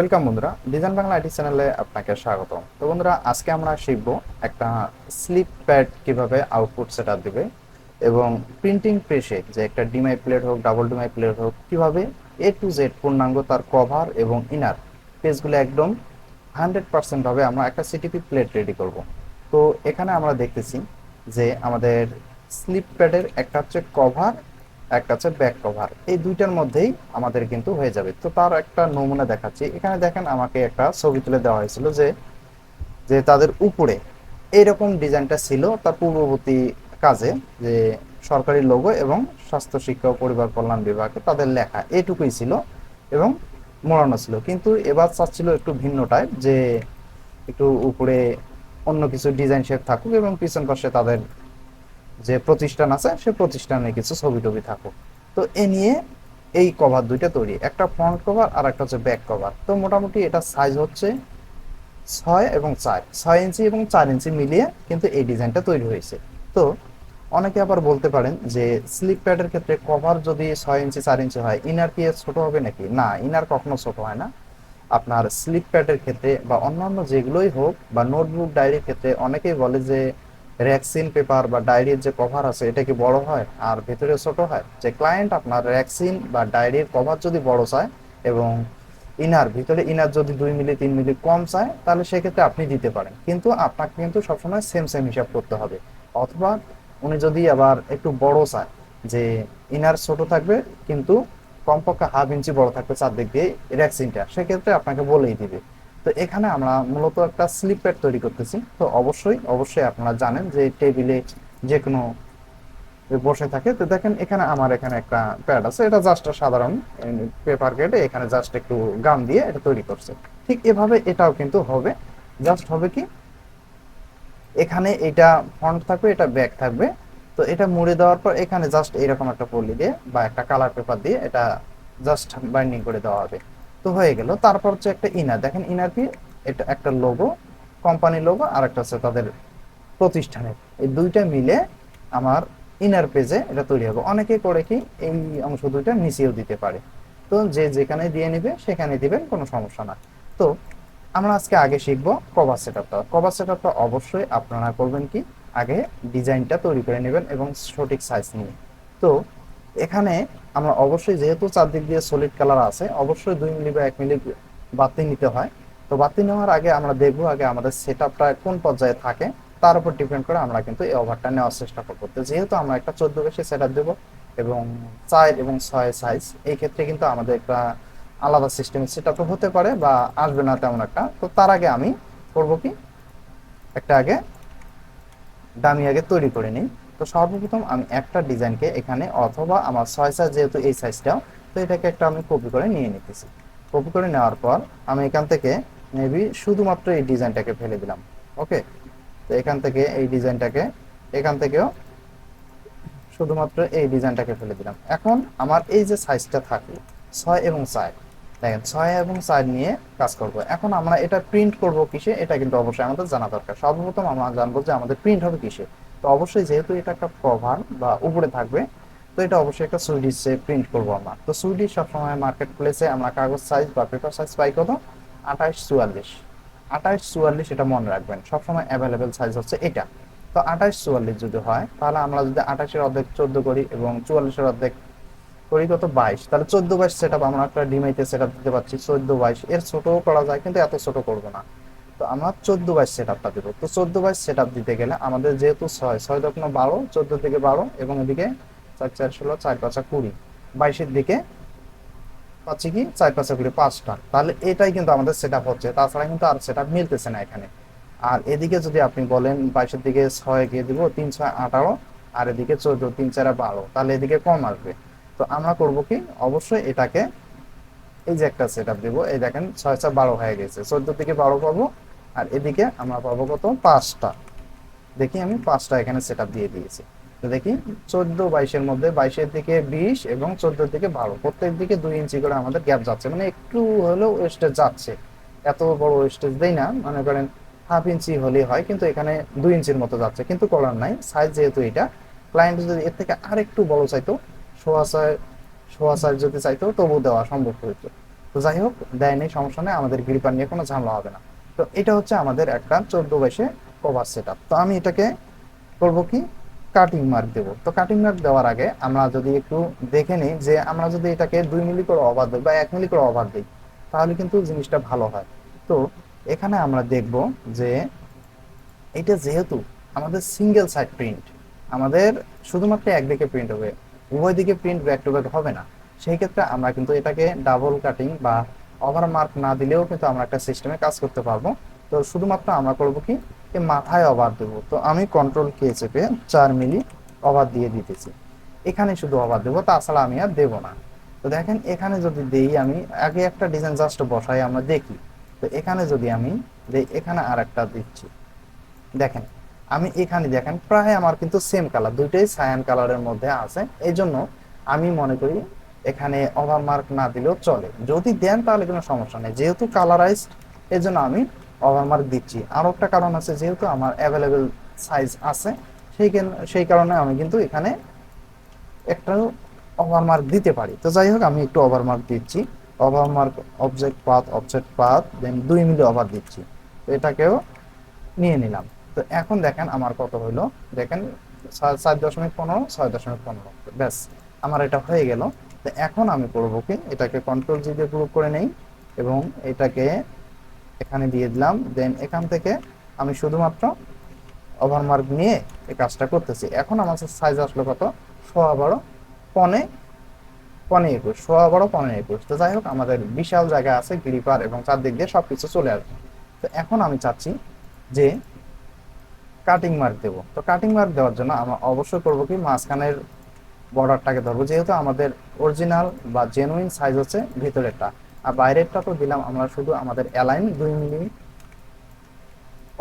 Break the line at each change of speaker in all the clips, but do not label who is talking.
Welcome বন্ধুরা, design Bangla IT চ্যানেলে আপনাকে স্বাগত তো বন্ধুরা, আজকে আমরা শিখব একটা স্লিপ প্যাড কীভাবে আউটপুট সেটআপ দিবে এবং প্রিন্টিং প্রেসে যে একটা ডিমাই প্লেট হোক, ডাবল ডিমাই প্লেট হোক, কীভাবে এ টু জেড পূর্ণাঙ্গ তার কভার এবং ইনার পেজগুলো একদম হান্ড্রেড পার্সেন্ট ভাবে আমরা একটা সিটিপি প্লেট রেডি করব। তো এখানে আমরা দেখতেছি যে আমাদের স্লিপ প্যাডের একটা হচ্ছে কভার একটা হচ্ছে ব্যাক কভার এই দুইটার মধ্যেই আমাদের কিন্তু হয়ে যাবে। তো তার একটা নমুনা দেখাচ্ছি। এখানে দেখেন আমাকে একটা ছবি তুলে দেওয়া হয়েছিল যে যে তাদের উপরে এইরকম ডিজাইনটা ছিল তার পূর্ববর্তী কাজে যে সরকারি লোগো এবং স্বাস্থ্য শিক্ষা ও পরিবার কল্যাণ বিভাগে তাদের লেখা। এটুকুই ছিল এবং মোড়ানো ছিল। কিন্তু এবার চাচ্ছিল একটু ভিন্ন টাইপ যে একটু উপরে অন্য কিছু ডিজাইন শেপ থাকুক এবং পিছন পাশে তাদের যে প্রতিষ্ঠান আছে, সে প্রতিষ্ঠানে কিছু ছবি টবি থাকুক। তো এ নিয়ে এই কভার দুইটা তৈরি, একটা ফ্রন্ট কভার আর একটা হচ্ছে ব্যাক কভার তো মোটামুটি এটা সাইজ হচ্ছে ছয় এবং চার, ছয় ইঞ্চি এবং চার ইঞ্চি মিলিয়ে কিন্তু এই ডিজাইনটা তৈরি হয়েছে। তো অনেকে আবার বলতে পারেন যে স্লিপ প্যাডের ক্ষেত্রে কভার যদি ছয় ইঞ্চি, চার ইঞ্চি হয় ইনার কি ছোট হবে নাকি? না ইনার কখনো ছোট হয় না। আপনার স্লিপ প্যাডের ক্ষেত্রে বা অন্যান্য যেগুলোই হোক বা নোটবুক ডায়েরির ক্ষেত্রে অনেকেই বলে যে র্যাক্সিন পেপার বা ডায়েরির যে কভার আছে, এটা কি বড় হয়? আর ভেতরে ছোট হয়? যে ক্লায়েন্ট আপনার র্যাক্সিন বা ডায়েরির কভার যদি বড় চায় এবং ইনার ভিতরে ইনার যদি দুই মিলি, তিন মিলি কম চায়, তাহলে সেক্ষেত্রে আপনি দিতে পারেন। কিন্তু আপনাকে কিন্তু সবসময় সেম সেম হিসাব করতে হবে। অথবা উনি যদি আবার একটু বড় চায়, যে ইনার ছোট থাকবে, কিন্তু কমপক্ষে হাফ ইঞ্চি বড় থাকবে চারদিক দিয়ে র্যাক্সিনটা সেক্ষেত্রে আপনাকে বলেই দিবে। তো এখানে আমরা মূলত একটা স্লিপ প্যাড তৈরি করতেছি। তো অবশ্যই অবশ্যই আপনারা জানেন যে টেবিলে যে কোনো বসে থাকে। তো দেখেন এখানে আমার এখানে একটা প্যাড আছে। এটা জাস্ট সাধারণ পেপার কেটে এখানে জাস্ট একটু গাম দিয়ে এটা তৈরি করছে। ঠিক এভাবে এটাও কিন্তু হবে। জাস্ট হবে কি? এখানে এটা ফ্রন্ট থাকবে, এটা ব্যাক থাকবে। তো এটা মুড়ে দেওয়ার পর এখানে জাস্ট এরকম একটা পলি দিয়ে বা একটা কালার পেপার দিয়ে এটা জাস্ট বাইন্ডিং করে দেওয়া হবে। তো হয়ে গেল। তারপর হচ্ছে একটা ইনার দেখেন ইনার কি? এটা একটা লোগো কোম্পানি লোগো আর একটা হচ্ছে তাদের প্রতিষ্ঠানের। এই দুইটা মিলে আমার ইনার পেজে এটা তৈরি হবে। অনেকে করে কি, এই অংশ দুইটা নিচেও দিতে পারে। তো যে যেখানে দিয়ে নেবে, সেখানে দিবেন, কোনো সমস্যা না। তো আমরা আজকে আগে শিখব কভার সেটআপটা কভার সেটআপটা অবশ্যই আপনারা করবেন কি? আগে ডিজাইনটা তৈরি করে নেবেন এবং সঠিক সাইজ নিয়ে। তো এখানে আমরা অবশ্যই যেহেতু চারদিক দিয়ে সলিড কালার আছে, অবশ্যই দুই মিলি বা এক মিলি বাতি নিতে হয়। তো বাতি নেওয়ার আগে আমরা দেখব আগে আমাদের সেট কোন পর্যায়ে থাকে, তার উপর ডিপেন্ড করে আমরা কিন্তু এই ওভারটা নেওয়ার চেষ্টা করব। তো যেহেতু আমরা একটা চোদ্দ বেশি সেট আপ দেবো এবং চার এবং ছয় সাইজ এই ক্ষেত্রে কিন্তু আমাদের একটা আলাদা সিস্টেম সেট হতে পারে বা আসবে না তেমন একটা। তো তার আগে আমি করব কি? একটা আগে দামি আগে তৈরি করে নিই। তো সর্বপ্রথম আমি একটা ডিজাইনকে এখানে অথবা আমার ছয় সাইজ যেহেতু এই সাইজটাও তো এটাকে একটা আমি কপি করে নিয়ে নিতেছি। কপি করে নেওয়ার পর আমি এখান থেকে মেবি শুধুমাত্র এই ডিজাইনটাকে ফেলে দিলাম ওকে তো এখান থেকে এই ডিজাইনটাকে, এখান থেকেও শুধুমাত্র এই ডিজাইনটাকে ফেলে দিলাম। এখন আমার এই যে সাইজটা থাকল ছয় এবং চার দেখেন ছয় এবং চার নিয়ে কাজ করব। এখন আমরা এটা প্রিন্ট করব কিসে? এটা কিন্তু অবশ্যই আমাদের জানা দরকার। সর্বপ্রথম আমরা জানব যে আমাদের প্রিন্ট হবে কিসে। তো অবশ্যই যেহেতু এটা একটা কভার বা উপরে থাকবে, তো এটা অবশ্যই একটা সুইডিশে প্রিন্ট করব আমরা। তো সুইডিশ সবসময় মার্কেট প্লেসে আমরা কাগজ সাইজ বা পেপার সাইজ পাই কত? আঠাশ চুয়াল্লিশ। আঠাশ চুয়াল্লিশ এটা মনে রাখবেন, সবসময় অ্যাভেলেবেল সাইজ হচ্ছে এটা। তো আঠাশ চুয়াল্লিশ যদি হয়, তাহলে আমরা যদি আঠাশের অর্ধেক চোদ্দ করি এবং চুয়াল্লিশের অর্ধেক করি কত? বাইশ। তাহলে চোদ্দ বাইশ সেট আমরা একটা ডিমাইতে সেট দিতে পারছি, চোদ্দ বাইশ। এর ছোটও করা যায়, কিন্তু এত ছোট করব না। তো আমরা চোদ্দ বাইশ সেট আপটা দেবো। তো চোদ্দ বাইশ সেট আপ দিতে গেলে আমাদের যেহেতু ছয় ছয় দশমিক বারো, চোদ্দ থেকে বারো এবং এদিকে চার চার, ষোলো, চার পাঁচা কুড়ি। বাইশের দিকে পাচ্ছি কি? চার পাঁচা কুড়ি, পাঁচটা। তাহলে এটাই কিন্তু আমাদের সেট আপ হচ্ছে। তাছাড়া কিন্তু আর সেট আপ মিলতেছে না এখানে। আর এদিকে যদি আপনি বলেন বাইশের দিকে ছয় গিয়ে দিব, তিন, ছয়, আঠারো, আর এদিকে চোদ্দ, তিন, চারা বারো, তাহলে এদিকে কম আসবে। তো আমরা করব কি? অবশ্যই এটাকে এই যে একটা সেট আপ দেবো। এই দেখেন ছয় ছয়, বারো হয়ে গেছে। চোদ্দ থেকে বারো পাবো আর এদিকে আমরা পাবো কত? পাঁচটা। দেখি আমি পাঁচটা এখানে সেট দিয়ে দিয়েছি। তো দেখি, চোদ্দ বাইশের মধ্যে বাইশের দিকে বিশ এবং চোদ্দোর দিকে বারো। প্রত্যেক দিকে দুই ইঞ্চি করে আমাদের গ্যাপ যাচ্ছে। মানে একটু হলেও ওয়েস্টেজ যাচ্ছে। এত বড় ওয়েস্টেজ দেই না। মনে করেন হাফ ইঞ্চি হলেই হয়, কিন্তু এখানে দুই ইঞ্চির মতো যাচ্ছে। কিন্তু করার নাই। সাইজ যেহেতু এটা ক্লায়েন্ট যদি এর থেকে আর একটু বড় চাইতো, সোয়া ছয় সোয়া যদি চাইতো তবু দেওয়া সম্ভব হইতো। তো যাই হোক দেয়নি সমস্যা নেই। আমাদের গ্রিপার নিয়ে কোনো ঝামেলা হবে না। তো এটা হচ্ছে আমাদের একটা চোদ্দ বাইশে কভার সেট তো আমি এটাকে করব কি কাটিং মার্ক দেব। তো কাটিং মার্ক দেওয়ার আগে আমরা যদি একটু দেখে নিই যে আমরা যদি এটাকে দুই মিলি করে ওভার দিই বা এক মিলি করে ওভার দিই, তাহলে কিন্তু জিনিসটা ভালো হয়। তো এখানে আমরা দেখব যে এটা যেহেতু আমাদের সিঙ্গেল সাইড প্রিন্ট আমাদের শুধুমাত্র একদিকে প্রিন্ট হবে, উভয় দিকে প্রিন্ট ব্যাক টু ব্যাক হবে না। সেই ক্ষেত্রে আমরা কিন্তু এটাকে ডাবল কাটিং বা ওভার মার্ক না দিলেও কিন্তু আমরা একটা সিস্টেমে কাজ করতে পারব। তো শুধুমাত্র আমরা করব কি মাথায় ওভার দেবো। তো আমি কন্ট্রোল কে চেপে চার মিলি ওভার দিয়ে দিতেছি। এখানে শুধু ওভার দেবো, তাছাড়া আমি আর দেবো না। তো দেখেন, এখানে যদি দেই আমি, আগে একটা ডিজাইন জাস্ট বসাই, আমরা দেখি। তো এখানে যদি আমি দেই, এখানে আর একটা দিচ্ছি। দেখেন, আমি এখানে দেখেন, প্রায় আমার কিন্তু সেম কালার দুইটাই সায়ান কালারের মধ্যে আছে। এই জন্য আমি মনে করি এখানে ওভার মার্ক না দিলেও চলে। যদি দেন তাহলে কোনো সমস্যা নেই। যেহেতু কালারাইজড এর জন্য আমি ওভার মার্ক দিচ্ছি। আরও একটা কারণ আছে, যেহেতু আমার অ্যাভেলেবেল সাইজ আছে, সেই সেই কারণে আমি কিন্তু এখানে একটা ওভার মার্ক দিতে পারি। তো যাই হোক, আমি একটু ওভার মার্ক দিচ্ছি। Over mark object path object path then দুই মিলি ওভার দিচ্ছি। তো এটাকেও নিয়ে নিলাম। তো এখন দেখেন আমার কত হইল। দেখেন চার দশমিক পনেরো, ছয় দশমিক পনেরো। ব্যাস, আমার এটা হয়ে গেল। তো এখন আমি করব কি? এটাকে কন্ট্রোল জি দিয়ে গ্রুপ করে নেই এবং এটাকে এখানে দিয়ে দিলাম। দেন এখান থেকে আমি শুধুমাত্র ওভারমার্ক নিয়ে এই কাজটা করতেছি। এখন আমার সাইজ আসলো কত? সোয়া বারো, পনে পনে একুশ। সোয়া বারো, পনে একুশ। তো যাই হোক, আমাদের বিশাল জায়গা আছে গ্রিপার এবং চারদিক দিয়ে সব কিছু চলে আসবে। তো এখন আমি চাচ্ছি যে কাটিং মার্ক দেব। তো কাটিং মার্ক দেওয়ার জন্য আমরা অবশ্যই করব কি? মাঝখানের বর্ডারটাকে ধরবো। যেহেতু আমাদের অরিজিনাল বা জেনুইন সাইজ হচ্ছে ভিতরেরটা। আর বাইরেরটা তো দিলাম আমরা শুধু আমাদের অ্যালাইন দুই মিলি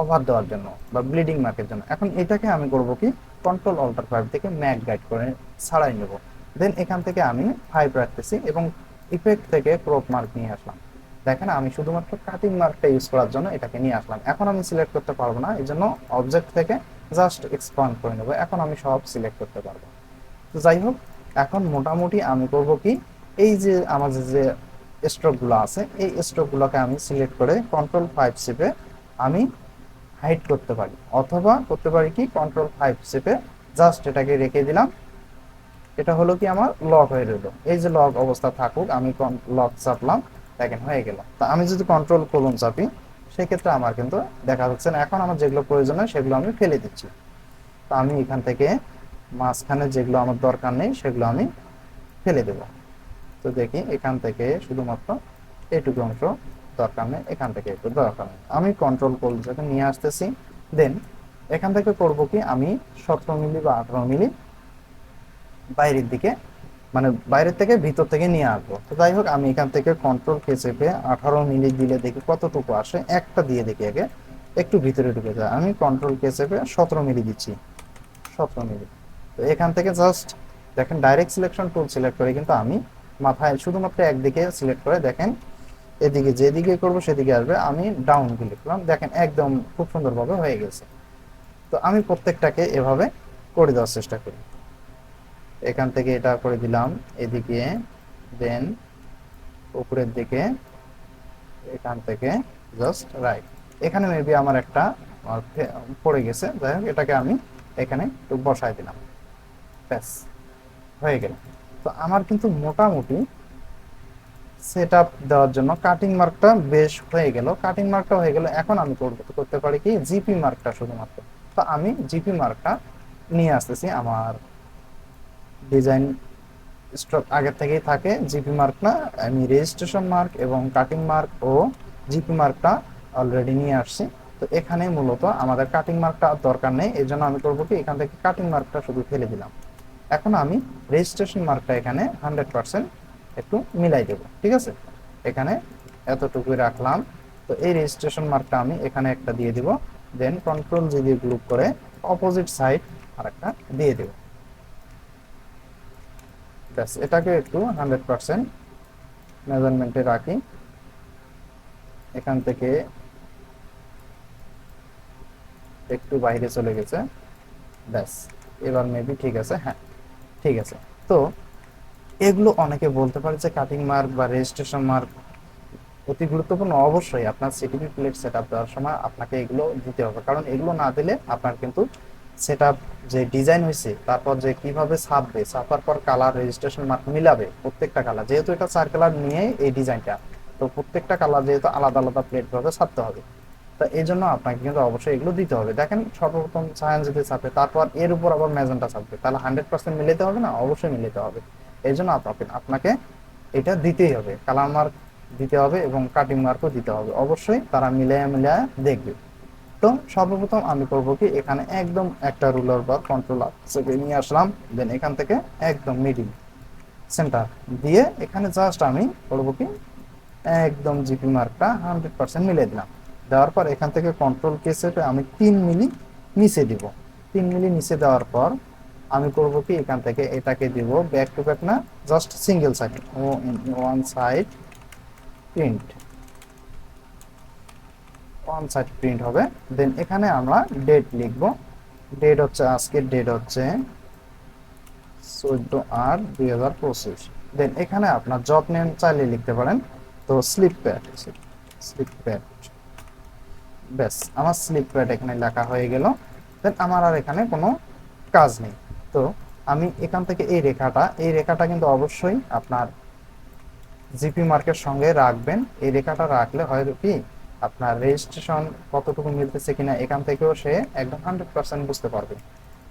ওভার দেওয়ার জন্য বা ব্লিডিং মার্কের জন্য। এখন এটাকে আমি করব কি? কন্ট্রোল অল্টার ফাইভ থেকে ম্যাক গাইড করে ছাড়াই নেব। দেন এখান থেকে আমি ফাইভ রাখতেছি এবং ইফেক্ট থেকে ক্রপ মার্ক নিয়ে আসলাম। দেখেন আমি শুধুমাত্র কাটিং মার্কটা ইউজ করার জন্য এটাকে নিয়ে আসলাম। এখন আমি সিলেক্ট করতে পারব না এই জন্য অবজেক্ট থেকে জাস্ট এক্সপান্ড করে নেব। এখন আমি সব সিলেক্ট করতে পারব। তো যাই হোক এখন মোটামুটি আমি করব কি, এই যে আমাদের যে স্ট্রোকগুলো আছে, এই স্ট্রোকগুলোকে আমি সিলেক্ট করে কন্ট্রোল ফাইভ চেপে আমি হাইড করতে পারি। অথবা করতে পারি কি কন্ট্রোল ফাইভ চেপে জাস্ট এটাকে রেখে দিলাম। এটা হলো কি আমার লক হয়ে রইল। এই যে লক অবস্থা থাকুক, আমি লক চাপলাম, দেখেন হয়ে গেল। তা আমি যদি কন্ট্রোল করুন চাপি, সেক্ষেত্রে আমার কিন্তু দেখা যাচ্ছে না, এখন আমার যেগুলো প্রয়োজন হয় সেগুলো আমি ফেলে দিচ্ছি। তা আমি এখান থেকে মাঝখানে যেগুলো আমার দরকার নেই, সেগুলো আমি ফেলে দেব। তো দেখি এখান থেকে শুধুমাত্র এইটুকু অংশ দরকার নেই, এখান থেকে একটু দরকার নেই। আমি কন্ট্রোল করতে নিয়ে আসতেছি দেন এখান থেকে করব কি, আমি সতেরো মিলি বা আঠারো মিলি বাইরের দিকে মানে বাইরের থেকে ভিতর থেকে নিয়ে আসব। তো যাই হোক, আমি এখান থেকে কন্ট্রোল কে চেপে আঠারো মিলি দিলে দেখি কতটুকু আসে, একটা দিয়ে দেখি আগে, একটু ভিতরে ঢুকে যায়। আমি কন্ট্রোল কে চেপে সতেরো মিলি দিচ্ছি। সতেরো মিলি। তো এখান থেকে জাস্ট দেখেন ডাইরেক্ট সিলেকশন টুল সিলেক্ট করে কিন্তু আমি মাথায় শুধুমাত্র একদিকে সিলেক্ট করে দেখেন এদিকে যেদিকে করব সেদিকে আসবে। আমি ডাউন করলাম দেখেন একদম খুব সুন্দরভাবে হয়ে গেছে। তো আমি প্রত্যেকটাকে এভাবে করে দেওয়ার চেষ্টা করি। এখান থেকে এটা করে দিলাম, এদিকে দেন উপরের দিকে, এখান থেকে জাস্ট রাইট এখানে মেবি আমার একটা পড়ে গেছে। যাই হোক, এটাকে আমি এখানে একটু বসায় দিলাম। ব্যাস, হয়ে গেল। তো আমার কিন্তু মোটামুটি সেট আপ দেওয়ার জন্য কাটিং মার্কটা বেশ হয়ে গেল। কাটিং মার্কটা হয়ে গেল। এখন আমি করতে পারি কি? জিপি মার্কটা শুধুমাত্র। তো আমি জিপি মার্কটা নিয়ে আসতেছি। আমার ডিজাইন স্টক আগের থেকেই থাকে। জিপি মার্কটা আমি রেজিস্ট্রেশন মার্ক এবং কাটিং মার্ক ও জিপি মার্কটা অলরেডি নিয়ে আসছি। তো এখানে মূলত আমাদের কাটিং মার্কটা দরকার নেই। এই জন্য আমি করব কি? এখান থেকে কাটিং মার্কটা শুধু ফেলে দিলাম। এখন আমি রেজিস্ট্রেশন মার্কটা এখানে হান্ড্রেড পার্সেন্ট একটু মিলাই দেবো, ঠিক আছে? এখানে এতটুকুই রাখলাম। তো এই রেজিস্ট্রেশন মার্কটা আমি এখানে একটা দিয়ে দিব দেন কন্ট্রোল জি দিয়ে গ্রুপ করে অপোজিট সাইড আর একটা দিয়ে দেব। ব্যাস, এটাকে একটু হান্ড্রেড পার্সেন্ট মেজারমেন্টে রাখি। এখান থেকে একটু বাইরে চলে গেছে। ব্যাস, এবার মেবি ঠিক আছে হ্যাঁ। ঠিক আছে। তো, এগুলো অনেকে বলতে পারে যে কাটিং মার্ক বা রেজিস্ট্রেশন মার্ক অতি গুরুত্বপূর্ণ। অবশ্যই আপনার সিটিপি প্লেট সেট আপ দেওয়ার সময় আপনাকে এগুলো দিতে হবে। কারণ এগুলো না দিলে আপনার কিন্তু সেট যে ডিজাইন হয়েছে, তারপর যে কীভাবে ছাপবে, ছাপার পর কালার রেজিস্ট্রেশন মার্ক মিলাবে, প্রত্যেকটা কালার যেহেতু এটা চার কালার নিয়ে এই ডিজাইনটা তো প্রত্যেকটা কালার যেহেতু আলাদা আলাদা প্লেট ভাবে ছাপতে হবে। তো এই জন্য আপনাকে কিন্তু অবশ্যই এগুলো দিতে হবে। দেখেন সর্বপ্রথম সায়ান যদি ছাপে, তারপর এর উপর আবার ম্যাজেন্টা ছাপবে। তাহলে হান্ড্রেড পার্সেন্ট মিলাতে হবে না? অবশ্যই মিলাতে হবে। এই জন্য আপনাকে আপনাকে এটা দিতেই হবে। কালার মার্ক দিতে হবে এবং কাটিং মার্কও দিতে হবে। অবশ্যই তারা মিলিয়ে মিলিয়ে দেখবে। তো সর্বপ্রথম আমি করব কি, এখানে একদম একটা রুলার বা কন্ট্রোল থেকে নিয়ে আসলাম। দেন এখান থেকে একদম মিডিল সেন্টার দিয়ে এখানে জাস্ট আমি করব কি, একদম জিপি মার্কটা হান্ড্রেড পার্সেন্ট মিলিয়ে দিলাম। দেওয়ার পর এখান থেকে কন্ট্রোল কেসে আমি তিন মিলি নিচে দিব। তিন মিলি নিচে দেওয়ার পর আমি করব কি, এখান থেকে এটাকে দিব ব্যাক টু ব্যাক না জাস্ট সিঙ্গেল সাইড ও one side print one side print হবে। দেন এখানে আমরা ডেট লিখব। ডেট হচ্ছে আজকের ডেট হচ্ছে চোদ্দ আট দুই হাজার পঁচিশ। দেন এখানে আপনার জব নেম চাইলে লিখতে পারেন। তো স্লিপ প্যাড স্লিপ প্যাড ব্যাস, আমার স্লিপ প্যাড এখানে লেখা হয়ে গেল। দেন আমার আর এখানে কোনো কাজ নেই। তো আমি এখান থেকে এই রেখাটা এই রেখাটা কিন্তু অবশ্যই আপনার জিপি মার্কের সঙ্গে রাখবেন। এই রেখাটা রাখলে হয়তো কি আপনার রেজিস্ট্রেশন কতটুকু মিলতেছে কিনা এখান থেকেও সে একদম হান্ড্রেড পার্সেন্ট বুঝতে পারবে।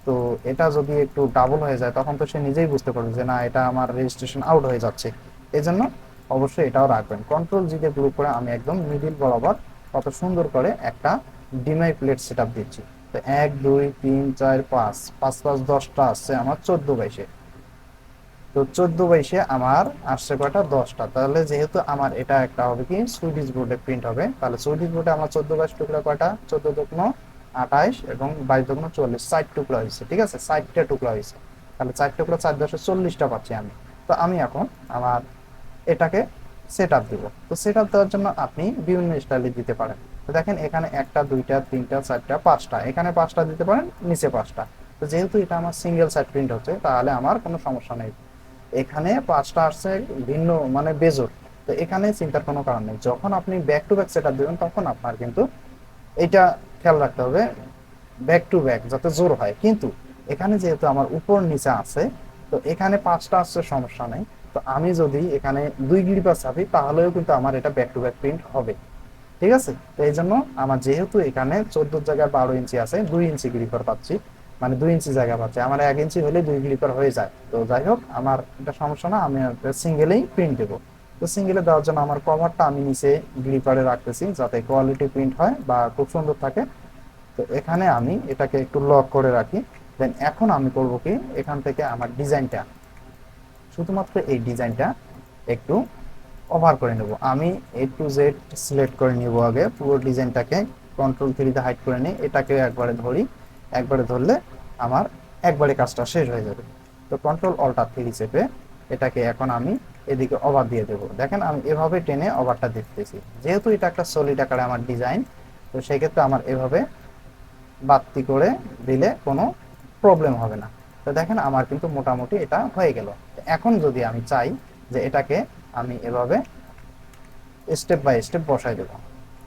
তো এটা যদি একটু ডাবল হয়ে যায়, তখন তো সে নিজেই বুঝতে পারবে যে না, এটা আমার রেজিস্ট্রেশন আউট হয়ে যাচ্ছে। এই জন্য অবশ্যই এটাও রাখবেন। কন্ট্রোল জি দিয়ে গ্রুপ করে আমি একদম মিডিল বরাবর কত সুন্দর করে একটা ডিমাই প্লেট সেট আপ দিচ্ছি। তো এক, দুই, তিন, চার, পাঁচ পাঁচ পাঁচ, দশটা আসছে আমার চোদ্দ বাইশে। তো চোদ্দ বাইশে আমার আসছে কয়টা? দশটা। তাহলে যেহেতু আমার এটা একটা হবে কি সুইডিশ বোর্ডে প্রিন্ট হবে, তাহলে সুইডিশ বোর্ডে আমার চোদ্দ বাইশ টুকরা কয়টা? চোদ্দ দোকানো আঠাইশ এবং বাইশ দোকানো চল্লিশ। ষাট টুকরা হয়েছে, ঠিক আছে? ষাটটা টুকরা হয়েছে। তাহলে চার টুকরা চার দশে চল্লিশটা পাচ্ছি আমি। তো আমি এখন আমার এটাকে সেট আপ দিব। তো সেট আপ দেওয়ার জন্য আপনি বিভিন্ন স্টাইলে দিতে পারেন। তো দেখেন, এখানে একটা, দুইটা, তিনটা, চারটা, পাঁচটা। এখানে পাঁচটা দিতে পারেন, নিচে পাঁচটা। তো যেহেতু এটা আমার সিঙ্গেল সাইড প্রিন্ট হচ্ছে, তাহলে আমার কোনো সমস্যা নেই। এখানে পাঁচটা আসছে ভিন্ন মানে বেজোর তো এখানে চিন্তার কোনো কারণ নেই। যখন আপনি back to back set up দেবেন, তখন আপনার কিন্তু এটা খেয়াল রাখতে হবে ব্যাক টু ব্যাক যাতে জোর হয়। কিন্তু এখানে যেহেতু আমার উপর নিচে আছে, তো এখানে পাঁচটা আসছে, সমস্যা নেই। তো আমি যদি এখানে দুই গ্লিপার চাপি, তাহলেও কিন্তু আমার এটা ব্যাক টু ব্যাক প্রিন্ট হবে। ঠিক আছে? তো এই জন্য আমার যেহেতু এখানে চোদ্দ জায়গায় বারো ইঞ্চি আছে, দুই ইঞ্চি গ্লিপার পাচ্ছি। মানে দুই ইঞ্চি জায়গা পাচ্ছি। আমার এক ইঞ্চি হলে দুই গ্লিপার হয়ে যায়। তো যাই হোক, আমার এটা সমস্যা না, আমি সিঙ্গেলেই প্রিন্ট দেবো। তো সিঙ্গেলে দেওয়ার জন্য আমার কভারটা আমি নিচে গ্লিপারে রাখতেছি, যাতে কোয়ালিটি প্রিন্ট হয় বা খুব সুন্দর থাকে। তো এখানে আমি এটাকে একটু লক করে রাখি। দেন এখন আমি করব কি, এখান থেকে আমার ডিজাইনটা শুধুমাত্র এই ডিজাইনটা একটু ওভার করে নেব। আমি এ টু জেড সিলেক্ট করে নিব আগে। পুরো ডিজাইনটাকে কন্ট্রোল থ্রিতে হাইড করে নিই। এটাকে একবারে ধরি। একবারে ধরলে আমার একবারে কাজটা শেষ হয়ে যাবে। তো কন্ট্রোল অল্টার থ্রি চেপে এটাকে এখন আমি এদিকে ওভার দিয়ে দেবো। দেখেন, আমি এভাবে টেনে ওভারটা দেখতেছি। যেহেতু এটা একটা সলিড আকারে আমার ডিজাইন তো সেক্ষেত্রে আমার এভাবে বাড়তি করে দিলে কোনো প্রবলেম হবে না। তো দেখেন আমার কিন্তু মোটামুটি এটা হয়ে গেল। এখন যদি আমি চাই যে এটাকে আমি এভাবে স্টেপ বাই স্টেপ বসাই দেবো।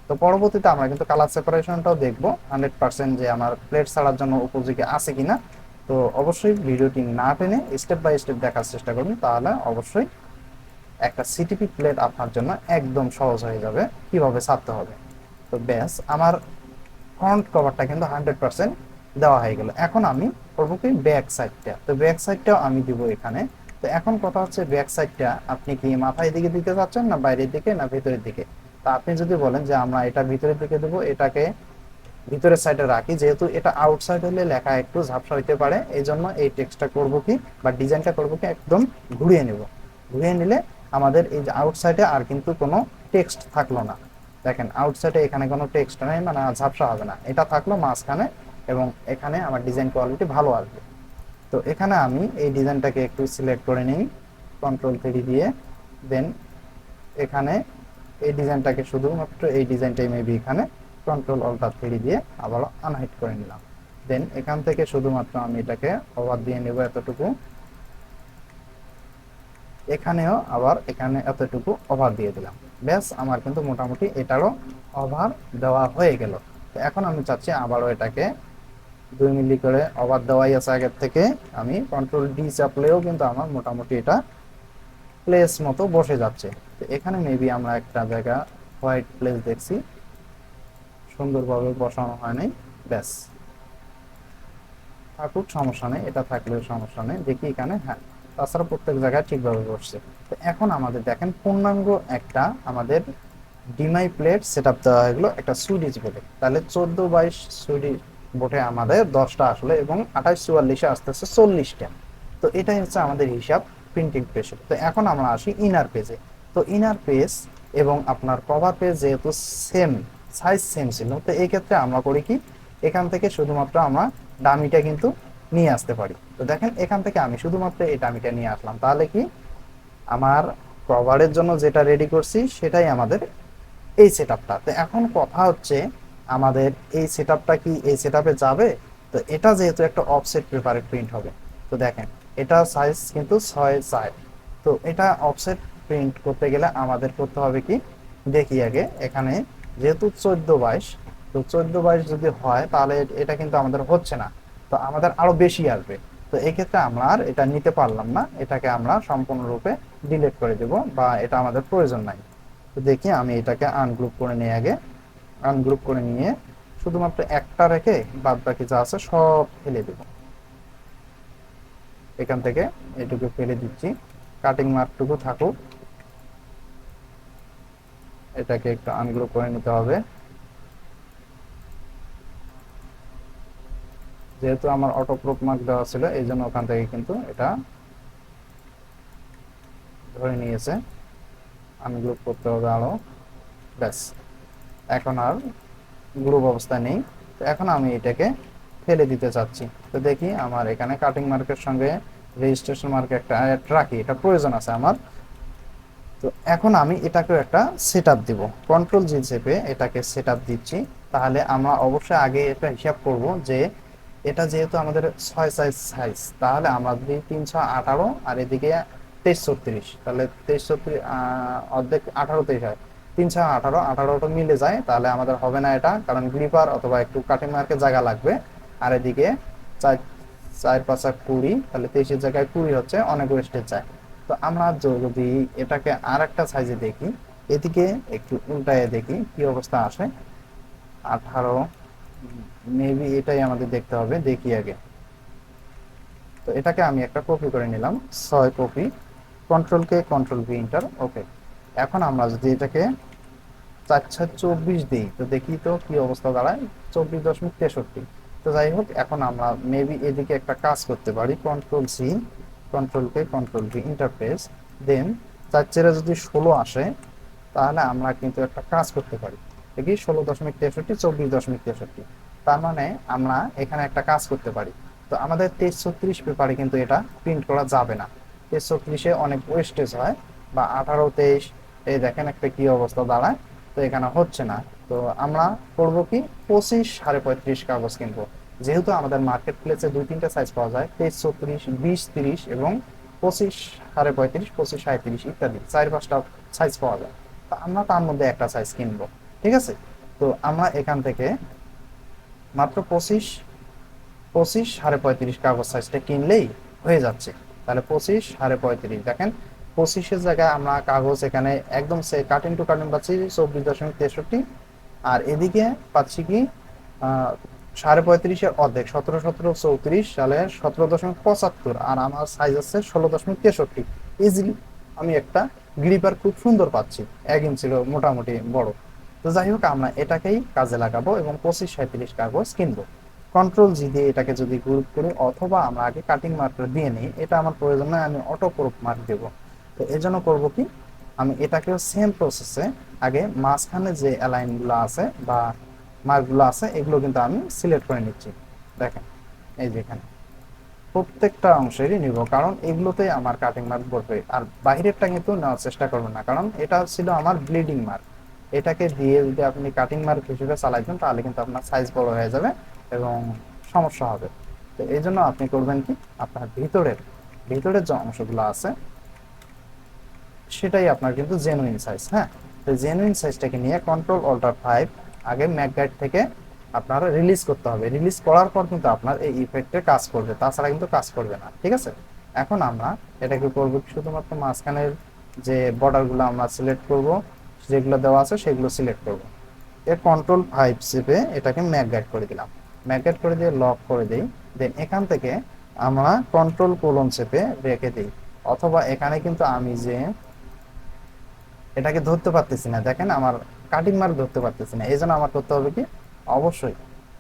তো পরবর্তীতে আমরা কিন্তু কালার সেপারেশনটাও দেখব। হান্ড্রেড পার্সেন্ট যে আমার প্লেট ছাড়ার জন্য উপযোগী আছে কিনা। তো অবশ্যই ভিডিওটি না টেনে স্টেপ বাই স্টেপ দেখার চেষ্টা করুন তাহলে অবশ্যই একটা সিটিপি প্লেট আপনার জন্য একদম সহজ হয়ে যাবে কীভাবে ছাড়তে হবে। তো ব্যাস, আমার ফ্রন্ট কভারটা কিন্তু হান্ড্রেড পার্সেন্ট দেওয়া হয়ে গেল। এখন আমি করব কি ব্যাক সাইডটা তো ব্যাক সাইডটাও আমি দিব এখানে। তো এখন কথা হচ্ছে ব্যাক সাইডটা আপনি কি মাথায় দিকে দিতে চাচ্ছেন না বাইরের দিকে না ভিতরের দিকে? তা আপনি যদি বলেন যে আমরা এটা ভিতরের দিকে দেবো, এটাকে ভিতরের সাইডে রাখি, যেহেতু এটা আউটসাইড হলে লেখা একটু ঝাপসা হইতে পারে এই জন্য এই টেক্সটটা করব কি বা ডিজাইনটা করব কি একদম ঘুরিয়ে নেব। ঘুরিয়ে নিলে আমাদের এই যে আউটসাইডে আর কিন্তু কোনো টেক্সট থাকল না। দেখেন আউটসাইডে এখানে কোনো টেক্সট নেই মানে ঝাপসা হবে না। এটা থাকল মাঝখানে এবং এখানে আমার ডিজাইন কোয়ালিটি ভালো আসবে। তো এখানে আমি এই ডিজাইনটাকে একটু সিলেক্ট করে নিই কন্ট্রোল থ্রি দিয়ে। দেন এখানে এই ডিজাইনটাকে শুধুমাত্র এই ডিজাইনটাই মেবি এখানে কন্ট্রোল অল্টার থ্রি দিয়ে আবার আনহাইট করে নিলাম। দেন এখান থেকে শুধুমাত্র আমি এটাকে ওভার দিয়ে নেব এতটুকু। এখানেও আবার এখানে এতটুকু ওভার দিয়ে দিলাম। ব্যাস, আমার কিন্তু মোটামুটি এটারও ওভার দেওয়া হয়ে গেল। তো এখন আমি চাচ্ছি আবারও এটাকে দুই মিলি করে ওভার দেওয়াই আছে আগের থেকে। আমি কন্ট্রোল ডি চাপলেও কিন্তু আমার মোটামুটি এটা প্লেস মতো বসে যাচ্ছে। তো এখানে মেবি আমরা একটা জায়গা হোয়াইট প্লেস দেখছি। সুন্দরভাবে বসানো হয় নাই। ব্যাস। থাকুক, সমস্যা নেই। এটা থাকলেও সমস্যা নেই। দেখি এখানে হ্যাঁ। তাছাড়া প্রত্যেক জায়গায় ঠিকভাবে বসছে। তো এখন আমাদের দেখেন, পূর্ণাঙ্গ একটা আমাদের ডিমাই প্লেট সেট আপ দেওয়া হয়ে গেলো একটা সুইডিশ বলে তাহলে চোদ্দ বাইশ সুইডিশ বোর্ডে আমাদের দশটা আসলে এবং আঠাশ চুয়াল্লিশে আস্তে আস্তে চল্লিশটা। তো এটাই হচ্ছে আমাদের হিসাব প্রিন্টিং পেজে তো এখন আমরা আসি ইনার পেজে তো ইনার পেজ এবং আপনার কভার পেজ যেহেতু সেম সাইজ সেম ছিল, তো এই ক্ষেত্রে আমরা করি কি? এখান থেকে শুধুমাত্র আমরা ডামিটা কিন্তু নিয়ে আসতে পারি। তো দেখেন, এখান থেকে আমি শুধুমাত্র এই ডামিটা নিয়ে আসলাম। তাহলে কি? আমার কভারের জন্য যেটা রেডি করছি, সেটাই আমাদের এই সেট আপটা তো এখন কথা হচ্ছে আমাদের এই সেট কি এই সেট যাবে? তো এটা যেহেতু একটা অফসেট পেপারে প্রিন্ট হবে। তো দেখেন, এটা সাইজ কিন্তু ছয় চার তো এটা অফসেট প্রিন্ট করতে গেলে আমাদের করতে হবে কি? দেখি আগে, এখানে যেহেতু চোদ্দ বাইশ, তো চোদ্দ বাইশ যদি হয় তাহলে এটা কিন্তু আমাদের হচ্ছে না। তো আমাদের আরও বেশি আসবে। তো এই ক্ষেত্রে আমরা আর এটা নিতে পারলাম না। এটাকে আমরা সম্পূর্ণরূপে ডিলিট করে দেব বা এটা আমাদের প্রয়োজন নাই। তো দেখি আমি এটাকে আনগ্রুপ করে নিয়ে আগে। আনগ্রুপ করে নিয়ে শুধুমাত্র একটা রেখে বাদ বাকি যা আছে সব ফেলে দেব। এখান থেকে এটুকু ফেলে দিচ্ছি। কাটিং মার্কটুকু থাকুক। এটাকে একটু আনগ্রুপ করে নিতে হবে। যেহেতু আমার অটো প্রুফ মার্ক দেওয়া ছিল, এই জন্য ওখান থেকে কিন্তু এটা ধরে নিয়েছে। আনগ্রুপ করতে হবে আরও। ব্যাস। এখন আর গ্রুপ অবস্থা নেই। তো এখন আমি এটাকে ফেলে দিতে চাচ্ছি। তো দেখি আমার এখানে কাটিং মার্কের সঙ্গে রেজিস্ট্রেশন মার্কে একটা অ্যাড রাখি, এটা প্রয়োজন আছে আমার। তো এখন আমি এটাকেও একটা সেট আপ দিব। কন্ট্রোল জি চেপে এটাকে সেট আপ দিচ্ছি। তাহলে আমরা অবশ্যই আগে এটা হিসাব করব যে এটা যেহেতু আমাদের ছয় সাইজ সাইজ তাহলে আমরা যদি তিনশো আঠারো আর এদিকে তেইশ ছত্রিশ তাহলে তেইশ ছত্রিশ অর্ধেক আঠারো তেইশ হয়। তিনশো আঠারো আঠারোটা মিলে যায়, তাহলে আমাদের হবে না এটা, কারণ গ্লিপার অথবা একটু কাটিং মার্কে জায়গা লাগবে। আর এদিকে চার চার পাঁচা কুড়ি, তাহলে তেইশের জায়গায় কুড়ি হচ্ছে, অনেক ওয়েস্টের যায়। তো আমরা যদি এটাকে আর একটা সাইজে দেখি, এদিকে একটু উল্টায় দেখি, কি অবস্থা আসে? আঠারো মেবি এটাই আমাদের দেখতে হবে, দেখি আগে। তো এটাকে আমি একটা কপি করে নিলাম, ছয় copy control K control B enter okay এখন আমরা যদি এটাকে চার ছয় চব্বিশ দিই, তো দেখি তো কি অবস্থা দাঁড়ায়? চব্বিশ দশমিক তেষট্টি। তো যাই হোক, এখন আমরা মেবি এদিকে একটা কাজ করতে পারি control C control K control V interface then চার যদি ষোলো আসে, তাহলে আমরা কিন্তু একটা কাজ করতে পারি। দেখি, ষোলো দশমিক তেষট্টি, চব্বিশ দশমিক তেষট্টি। তার মানে আমরা এখানে একটা কাজ করতে পারি। তো আমাদের তেইশ ছত্রিশ পেপারে কিন্তু এটা প্রিন্ট করা যাবে না। তেইশ ছত্রিশে অনেক ওয়েস্টেজ হয়, বা আঠারো তেইশ এই দেখেন একটা কি অবস্থা দাঁড়ায় তো এখানে হচ্ছে না। তো আমরা করব কি? পঁচিশ সাড়ে পঁয়ত্রিশ কাগজ কিনবো। যেহেতু আমাদের মার্কেট প্লেসে দুই তিনটা সাইজ পাওয়া যায়, তেইশ ছত্রিশ বিশ, তিরিশ এবং পঁচিশ সাড়ে পঁয়ত্রিশ, পঁচিশ সাঁত্রিশ ইত্যাদি, চার পাঁচটা সাইজ পাওয়া যায়। তো আমরা তার মধ্যে একটা সাইজ কিনবো, ঠিক আছে? তো আমরা এখান থেকে মাত্র পঁচিশ পঁচিশ সাড়ে পঁয়ত্রিশ কাগজ সাইজটা কিনলেই হয়ে যাচ্ছে। তাহলে পঁচিশ সাড়ে পঁয়ত্রিশ, দেখেন পঁচিশের জায়গায় আমরা কাগজ এখানে একদম সে কার্টুন টু কার্টুন পাচ্ছি চব্বিশ দশমিক তেষট্টি। আর এদিকে পাচ্ছি কি সাড়ে পঁয়ত্রিশের অর্ধেক, সতেরো সতেরো, চৌত্রিশ সালে সতেরো দশমিক পঁচাত্তর, আর আমার সাইজ আছে ষোলো দশমিক তেষট্টি। ইজিলি আমি একটা গ্রিপার খুব সুন্দর পাচ্ছি, এক ইঞ্চির মোটামুটি বড়। তো যাই হোক, আমরা এটাকেই কাজে লাগাবো এবং পঁচিশ সাঁত্রিশ কাগজ কিনবো। কন্ট্রোল জি দিয়ে এটাকে যদি গ্রুপ করি, অথবা আমরা আগে কাটিং মার্কার দিয়ে নিই, এটা আমার প্রয়োজন নয়, আমি অটো প্রুফ মার্ক দেবো। তো এর জন্য করব কি? আমি এটাকেও সেম প্রসেসে আগে মাঝখানে যে অ্যালাইনগুলো আছে বা মার্কগুলো আছে, এগুলো কিন্তু আমি সিলেক্ট করে নিচ্ছি। দেখেন, এই যে এখানে। প্রত্যেকটা অংশেরই নিব, কারণ এগুলোতে আমার কাটিং মার্ক পড়বে। আর বাইরেরটা কিন্তু নেওয়ার চেষ্টা করবেন না, কারণ এটা ছিল আমার ব্লিডিং মার্ক এটাকে দিয়ে যদি আপনি কাটিং মার্ক হিসেবে চালাইছেন তাহলে কিন্তু আপনার সাইজ বড় হয়ে যাবে এবং সমস্যা হবে। তো এই জন্য আপনি করবেন কি? আপনার ভিতরের ভিতরের যে অংশগুলো আছে সেটাই আপনার কিন্তু জেনুইন সাইজ হ্যাঁ? তো জেনুইন সাইজটাকে নিয়ে কন্ট্রোল অল্টার ফাইভ আগে ম্যাকগাইড থেকে আপনার রিলিজ করতে হবে। রিলিজ করার পর কিন্তু আপনার এই ইফেক্টে কাজ করবে। তাছাড়া কিন্তু কাজ করবে না, ঠিক আছে? এখন আমরা এটাকে করব শুধুমাত্র মাঝখানের যে বর্ডারগুলো আমরা সিলেক্ট করব, যেগুলো দেওয়া আছে সেগুলো সিলেক্ট করব। এর কন্ট্রোল ফাইভ চেপে এটাকে ম্যাকগাইড করে দিলাম। ম্যাকগাইড করে দিয়ে লক করে দিই। দেন এখান থেকে আমরা কন্ট্রোল কোলন চেপে রেখে দিই। অথবা এখানে কিন্তু আমি যে এটাকে ধরতে পারতেছি না। দেখেন আমার কাটিং মার্ক ধরতে পারতেছি না। এই জন্য আমার করতে হবে কি? অবশ্যই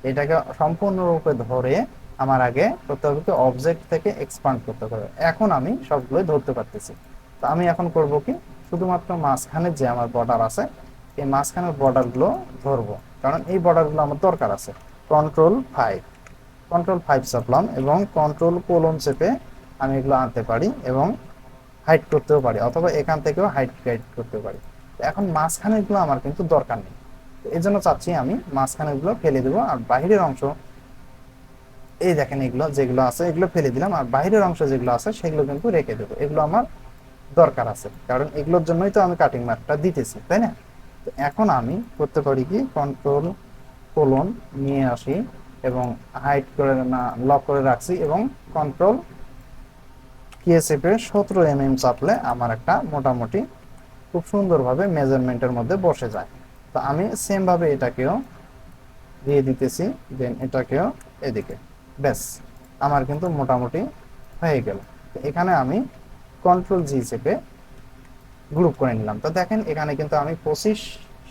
এটাকে সম্পূর্ণরূপে ধরে আমার আগে করতে হবে কি? অবজেক্ট থেকে এক্সপান্ড করতে হবে। এখন আমি সবগুলোই ধরতে পারতেছি। তো আমি এখন করব কি? শুধুমাত্র মাঝখানে যে আমার বর্ডার আছে, এই মাঝখানের বর্ডারগুলো ধরবো। কারণ এই বর্ডারগুলো আমার দরকার আছে। কন্ট্রোল ফাইভ কন্ট্রোল ফাইভ চাপলাম এবং কন্ট্রোল কোলন চেপে আমি এগুলো আনতে পারি এবং হাইড করতেও পারি, অথবা এখান থেকেও হাইড গাইড করতে পারি। এখন মাঝখানেরগুলো আমার কিন্তু দরকার নেই। এই জন্য চাচ্ছি আমি মাঝখানেরগুলো ফেলে দেবো, আর বাহিরের অংশ, এই দেখেন এগুলো যেগুলো আছে, এগুলো ফেলে দিলাম, আর বাইরের অংশ যেগুলো আছে, সেগুলো কিন্তু রেখে দেবো। এগুলো আমার দরকার আছে, কারণ এগুলোর জন্যই তো আমি কাটিং মার্কটা দিতেছি, তাই না? তো এখন আমি করতে পারি কি কন্ট্রোল কোলন নিয়ে আসি, এবং হাইট করে না লক করে রাখছি, এবং কন্ট্রোল কিএসএফ সতেরো এম এম চাপলে আমার একটা মোটামুটি খুব সুন্দরভাবে মেজারমেন্টের মধ্যে বসে যায়। তো আমি সেমভাবে এটাকেও দিয়ে দিতেছি দেন এটাকেও এদিকে। ব্যাস, আমার কিন্তু মোটামুটি হয়ে গেল। তো এখানে আমি কন্ট্রোল জি চেপে গ্রুপ করে নিলাম। তো দেখেন, এখানে কিন্তু আমি পঁচিশ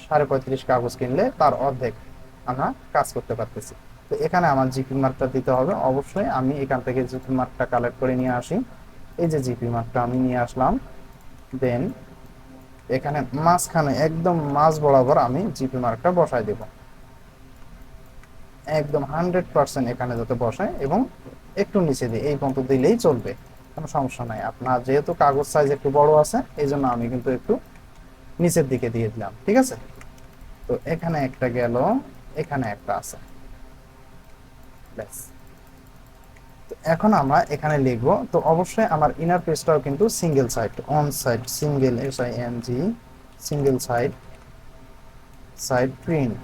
সাড়ে পঁয়ত্রিশ কাগজ কিনলে তার অর্ধেক আমরা কাজ করতে পারতেছি। তো এখানে আমার জিপি মার্কটা দিতে হবে। অবশ্যই আমি এখান থেকে জিপি মার্কটা কালেক্ট করে নিয়ে আসি। এই যে জিপি মার্কটা আমি নিয়ে আসলাম, দেন এখানে মাঝখানে একদম মাঝ বরাবর আমি জিপি মার্কটা বসাই দেব। একদম হান্ড্রেড পার্সেন্ট এখানে যাতে বসায় এবং একটু নিচে দিই এই পর্যন্ত দিলেই চলবে, কোনো সমস্যা নাই। আপনার যেহেতু কাগজ সাইজ একটু বড় আছে, এই জন্য আমি কিন্তু একটু নিচের দিকে দিয়ে দিলাম, ঠিক আছে? তো এখানে একটা গেল, এখানে একটা আছে। ব্যাস। এখন আমরা এখানে লিখব, তো অবশ্যই আমার ইনার পেজটাও কিন্তু single side on side single S I N G single side side print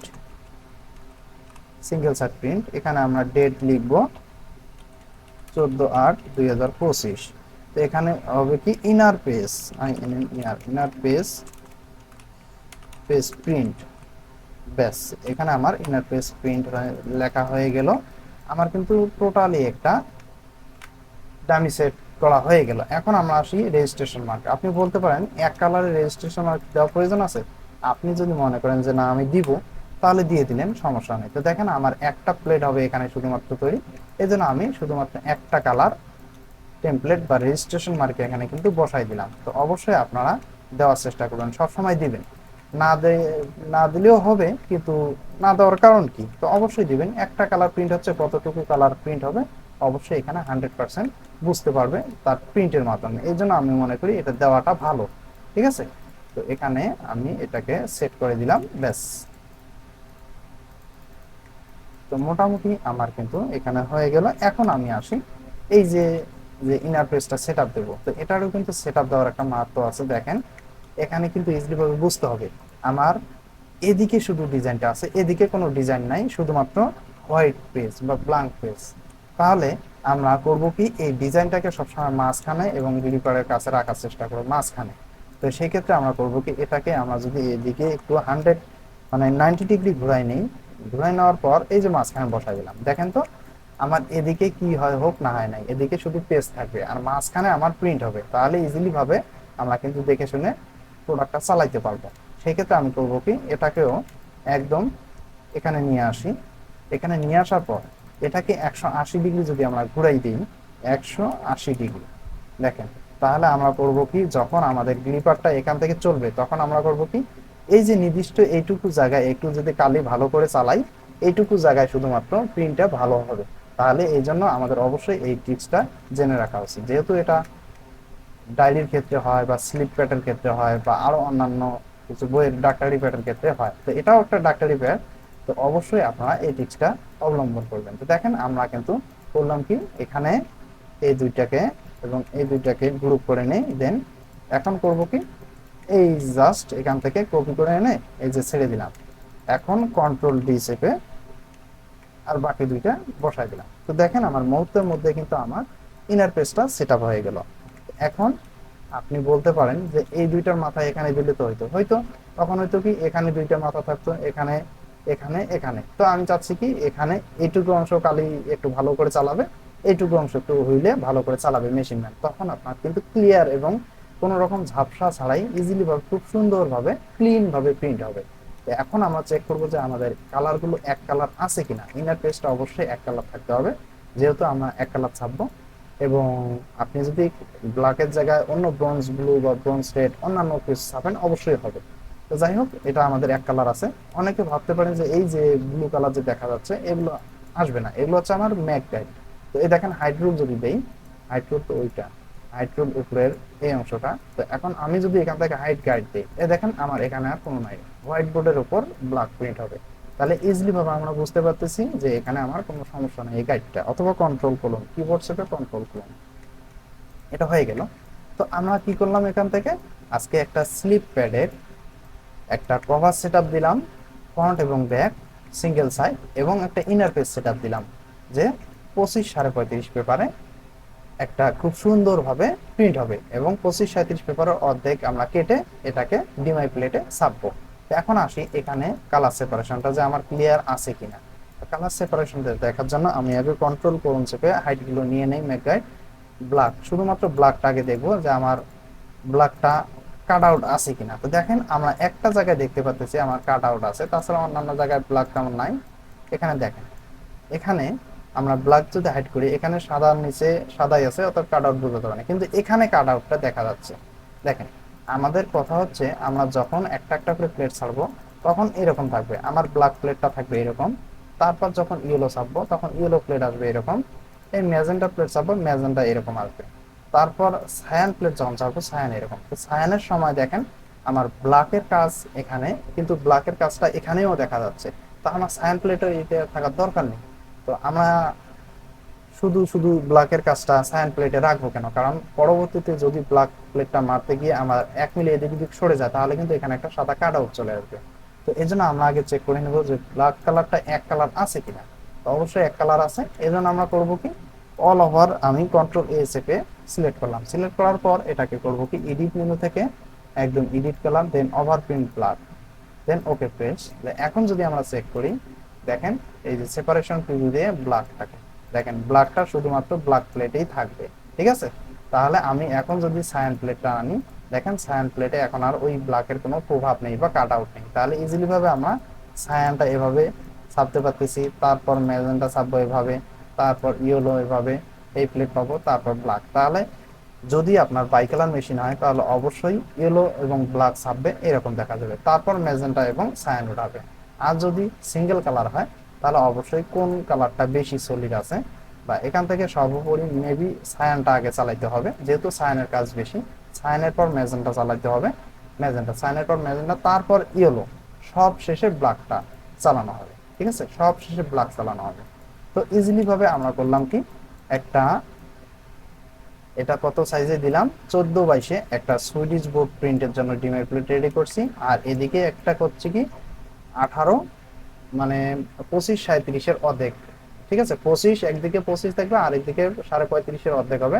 single side print এখানে আমরা ডেট লিখব চোদ্দ আট দুই হাজার পঁচিশ। তো এখানে হবে কি inner page I N N inner inner page page print ব্যাস, এখানে আমার ইনার পেজ প্রিন্ট লেখা হয়ে গেল। আমার কিন্তু টোটালি একটা ডামি সেট করা হয়ে গেল। এখন আমরা আসি রেজিস্ট্রেশন মার্ক আপনি বলতে পারেন, এক কালারের রেজিস্ট্রেশন মার্ক দেওয়ার প্রয়োজন আছে? আপনি যদি মনে করেন যে না, আমি দিব, তাহলে দিয়ে দিলেন, সমস্যা নেই। তো দেখেন, আমার একটা প্লেট হবে এখানে শুধুমাত্র তৈরি। এই জন্য আমি শুধুমাত্র একটা কালার টেমপ্লেট বা রেজিস্ট্রেশন মার্কে এখানে কিন্তু বসাই দিলাম। তো অবশ্যই আপনারা দেওয়ার চেষ্টা করবেন, সবসময় দিবেন। না দে, না দিলেও হবে, কিন্তু না দেওয়ার কারণ কি? তো অবশ্যই দিবেন। একটা কালার প্রিন্ট হচ্ছে, কতটুকু কালার প্রিন্ট হবে অবশ্যই এখানে হান্ড্রেড পার্সেন্ট বুঝতে পারবে তার প্রিন্টের মাধ্যমে। এই জন্য আমি মনে করি এটা দেওয়াটা ভালো, ঠিক আছে? তো এখানে আমি এটাকে সেট করে দিলাম, ব্যাস। তো মোটামুটি আমার কিন্তু এখানে হয়ে গেল। এখন আমি আসি এই যে যে ইনার পেজটা সেট আপ দেবো। তো এটারও কিন্তু সেট আপ দেওয়ার একটা মাহাত্ম আছে, দেখেন। এখানে কিন্তু ইজিলিভাবে বুঝতে হবে, আমার এদিকে শুধু ডিজাইনটা আছে, এদিকে কোনো ডিজাইন নাই, শুধুমাত্র হোয়াইট পেজ বা ব্ল্যাঙ্ক পেজ তাহলে আমরা করব কি? এই ডিজাইনটাকে সবসময় মাঝখানে এবং গ্লিপারের কাছে রাখার চেষ্টা করব মাঝখানে। তো সেই ক্ষেত্রে আমরা করব কি? এটাকে আমরা যদি এদিকে একটু হান্ড্রেড মানে নাইনটি ডিগ্রি ঘুরাই নেই, ঘুরাই নেওয়ার পর এই যে মাঝখানে বসাই দিলাম। দেখেন তো, আমার এদিকে কি হয় হোক না হয় নাই, এদিকে শুধু পেজ থাকবে আর মাঝখানে আমার প্রিন্ট হবে। তাহলে ইজিলি ভাবে আমরা কিন্তু দেখে শুনে প্রোডাক্টটা চালাইতে পারব। সেই ক্ষেত্রে আমি করব কি? এটাকেও একদম এখানে নিয়ে আসি। এখানে নিয়ে আসার পর এটাকে একশো আশি ডিগ্রি যদি আমরা ঘুরাই দিই, একশো আশি ডিগ্রি। দেখেন, তাহলে আমরা করব কি, যখন আমাদের গ্লিপারটা এখান থেকে চলবে, তখন আমরা করব কি, এই যে নির্দিষ্ট এইটুকু জায়গায় একটু যদি কালি ভালো করে চালাই, এইটুকু জায়গায় শুধুমাত্র প্রিন্টটা ভালো হবে। তাহলে এই জন্য আমাদের অবশ্যই এই টিপসটা জেনে রাখা উচিত। যেহেতু এটা ডায়েরির ক্ষেত্রে হয় বা স্লিপ প্যাটের ক্ষেত্রে হয় বা আরও অন্যান্য কিছু বইয়ের ডাক্তারি প্যাটের ক্ষেত্রে হয়, তো এটাও একটা ডাক্তারি প্যাট তো অবশ্যই আপনারা এই টিপসটা অবলম্বন করবেন। তো দেখেন, আমরা কিন্তু করলাম কি? এখানে এই দুইটাকে এবং এই দুইটাকে গ্রুপ করে নেই। দেন এখন করব কি? এই জাস্ট এখান থেকে কপি করে এনে এই যে ছেড়ে দিলাম। এখন কন্ট্রোল ডি চেপে আর বাকি দুইটা বসাই দিলাম। তো দেখেন, আমার মুহূর্তের মধ্যে কিন্তু আমার ইনার পেজটা সেট আপ হয়ে গেল। এখন আপনি বলতে পারেন যে এই দুইটার মাথা এখানে দিলে তো হয়তো হয়তো তখন হয়তো কি, এখানে দুইটা মাথা থাকতো, এখানে এখানে এখানে। তো আমি চাচ্ছি কি, এখানে এইটুকু অংশ কালি একটু ভালো করে চালাবে এইটুকু অংশ একটু হইলে ভালো করে চালাবে মেশিন ম্যান তখন আপনার কিন্তু ক্লিয়ার এবং কোনো রকম ঝাপসা ছাড়াই ইজিলি ভাবে, খুব সুন্দরভাবে ক্লিন ভাবে প্রিন্ট হবে। তো এখন আমরা চেক করব যে আমাদের কালারগুলো এক কালার আছে কিনা। ইনার পেজটা অবশ্যই এক কালার থাকতে হবে। যেহেতু আমরা এক কালার ছাপবো এবং আপনি যদি ব্ল্যাকের জায়গায় অন্য ব্রোঞ্জ ব্লু বা ব্রোঞ্জ রেড অন্যান্য কিছু ছাপেন, অবশ্যই হবে। তো যাই হোক, এটা আমাদের এক কালার আছে। অনেকে ভাবতে পারেন যে এই যে ব্লু কালার যে দেখা যাচ্ছে, এগুলো আসবে না। এগুলো হচ্ছে আমার ম্যাক গাইড তো এই দেখেন হাইড্রোল যদি দেই হাইড্রোল তো ওইটা হাইড্রোল উপরের এই অংশটা। তো এখন আমি যদি এখান থেকে হাইট গাইড দিই, এ দেখেন আমার এখানে আর কোনো নাই। হোয়াইট বোর্ডের উপর ব্ল্যাক প্রিন্ট হবে। তাহলে ইজিলি ভাবে আমরা বুঝতে পারতেছি যে এখানে আমার কোনো সমস্যা নেই এই গাইডটা অথবা কন্ট্রোল করুন কিবোর্ড সেটা কন্ট্রোল করুন এটা হয়ে গেল। তো আমরা কি করলাম এখান থেকে? আজকে একটা স্লিপ প্যাডের একটা কভার সেটআপ দিলাম ফ্রন্ট এবং ব্যাক সিঙ্গেল সাইড এবং একটা ইনার পেজ সেটআপ দিলাম, যে পঁচিশ সাড়ে পঁয়ত্রিশ পেপারে একটা খুব সুন্দরভাবে প্রিন্ট হবে এবং পঁচিশ সাঁত্রিশ পেপারের অর্ধেক আমরা কেটে এটাকে ডিমাই প্লেটে ছাপবো। এখন আসি এখানে কালার সেপারেশনটা যে আমার ক্লিয়ার আছে কিনা। কালার সেপারেশন দেখার জন্য আমি আগে কন্ট্রোল করুন চেপে হাইটগুলো নিয়ে নেই মেগাই ব্ল্যাক শুধুমাত্র ব্ল্যাকটা আগে দেখব যে আমার ব্ল্যাকটা কাট আউট আছে কিনা। তো দেখেন, আমরা একটা জায়গায় দেখতে পাচ্ছি আমার কাট আউট আছে তাছাড়া অন্যান্য জায়গায় ব্ল্যাক তেমন নাই। এখানে দেখেন, এখানে আমরা ব্ল্যাক যদি হাইড করি, এখানে সাদার নিচে সাদাই আছে, অর্থাৎ কাট আউট বোঝাতে পারে কিন্তু এখানে কাট আউটটা দেখা যাচ্ছে। দেখেন, আমাদের কথা হচ্ছে আমরা যখন একটা একটা করে প্লেট ছাড়বো, তখন এরকম থাকবে। আমার ব্ল্যাক প্লেটটা থাকবে এরকম। তারপর যখন ইয়েলো ছাপবো তখন ইয়েলো প্লেট আসবে এরকম। এই ম্যাজেন্টা প্লেট ছাপবো ম্যাজেন্টা এরকম আসবে। তারপর সায়ান প্লেট যখন ছাপবো সায়ান এরকম। তো সায়ানের সময় দেখেন, আমার ব্ল্যাকের কাজ এখানে, কিন্তু ব্ল্যাকের কাজটা এখানেও দেখা যাচ্ছে। তা আমার সায়ান প্লেটের এটা থাকার দরকার নেই। তো আমরা শুধু শুধু ব্ল্যাকের কাজটা সায়ান প্লেটে রাখব কেন? কারণ পরবর্তীতে যদি ব্ল্যাক প্লেটটা মারতে গিয়ে আমার এক মিলে এদিক ওদিক সরে যায়, তাহলে কিন্তু এখানে একটা সাদা কাট আউট চলে আসবে। তো এই জন্য আমরা আগে চেক করে নেব যে ব্ল্যাক কালারটা এক কালার আছে কিনা। তো অবশ্যই এক কালার আছে। এই জন্য আমরা করব কি? অল ওভার আমি কন্ট্রোল এ চেপে সিলেক্ট করলাম। সিলেক্ট করার পর এটাকে করব কি এডিট মেনু থেকে একদম এডিট করলাম then over print black then okay press এখন যদি আমরা চেক করি, দেখেন এই যে সেপারেশন প্রিভিউ দিয়ে ব্ল্যাক থাকে দেখেন ব্ল্যাকটা শুধুমাত্র ব্ল্যাক প্লেটেই থাকবে, ঠিক আছে? তাহলে আমি এখন যদি সায়ান প্লেটটা আনি, দেখেন সায়ান প্লেটে এখন আর ওই ব্ল্যাকের কোনো প্রভাব নেই বা কাট আউট নেই। তাহলে ইজিলি ভাবে আমরা সায়ানটা এভাবে ছাপতে পারতেছি, তারপর ম্যাজেন্টা ছাপবো এভাবে, তারপর ইয়েলো এভাবে এই প্লেট পাবো, তারপর ব্ল্যাক তাহলে যদি আপনার বাইকালার মেশিন হয় তাহলে অবশ্যই ইয়েলো এবং ব্ল্যাক ছাপবে, এরকম দেখা যাবে। তারপর ম্যাজেন্টা এবং সায়ান উঠাবে। আর যদি সিঙ্গেল কালার হয়, তাহলে অবশ্যই কোন কালারটা বেশি সলিড আছে, বা এখান থেকে সর্বোপরি মেবি সায়ানটা আগে চালাইতে হবে, যেহেতু সায়ানের কাজ বেশি সায়ানের পর ম্যাজেন্টা চালাইতে হবে ম্যাজেন্টা সায়ানের পর ম্যাজেন্টা তারপর ইয়েলো সব শেষে ব্ল্যাকটা চালানো হবে। ঠিক আছে? সব শেষে ব্ল্যাক চালানো হবে। তো ইজিলি ভাবে আমরা করলাম কি একটা, এটা কত সাইজে দিলাম? চোদ্দ বাইশে একটা সুইডিশ বোর্ড প্রিন্টের জন্য ডিমের প্লেট রেডি করছি। আর এদিকে একটা করছি কি? আঠারো মানে পঁচিশ সাঁত্রিশের অর্ধেক। ঠিক আছে? পঁচিশ একদিকে পঁচিশ থাকবে, আর একদিকে সাড়ে পঁয়ত্রিশের অর্ধেক হবে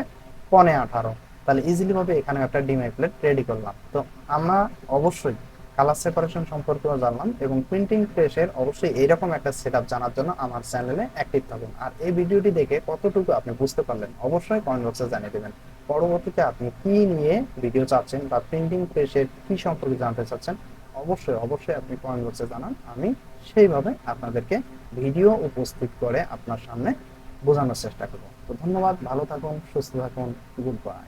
পনে আঠারো। তাহলে ইজিলি ভাবে এখানে একটা ডিমের প্লেট রেডি করলাম। তো আমরা অবশ্যই কালার সেপারেশন সম্পর্কেও জানলাম এবং প্রিন্টিং প্রেসের অবশ্যই এইরকম একটা সেট জানার জন্য আমার চ্যানেলে অ্যাক্টিভ থাকুন। আর এই ভিডিওটি দেখে কতটুকু আপনি বুঝতে পারলেন অবশ্যই কমেন্ট বক্সে জানিয়ে দেবেন। পরবর্তীতে আপনি কি নিয়ে ভিডিও চাচ্ছেন বা প্রিন্টিং প্রেসের কি সম্পর্কে জানতে চাচ্ছেন, অবশ্যই অবশ্যই আপনি কমেন্ট বক্সে জানান। আমি সেইভাবে আপনাদেরকে ভিডিও উপস্থিত করে আপনার সামনে বোঝানোর চেষ্টা করব। তো ধন্যবাদ, ভালো থাকুন, সুস্থ থাকুন গুড বাই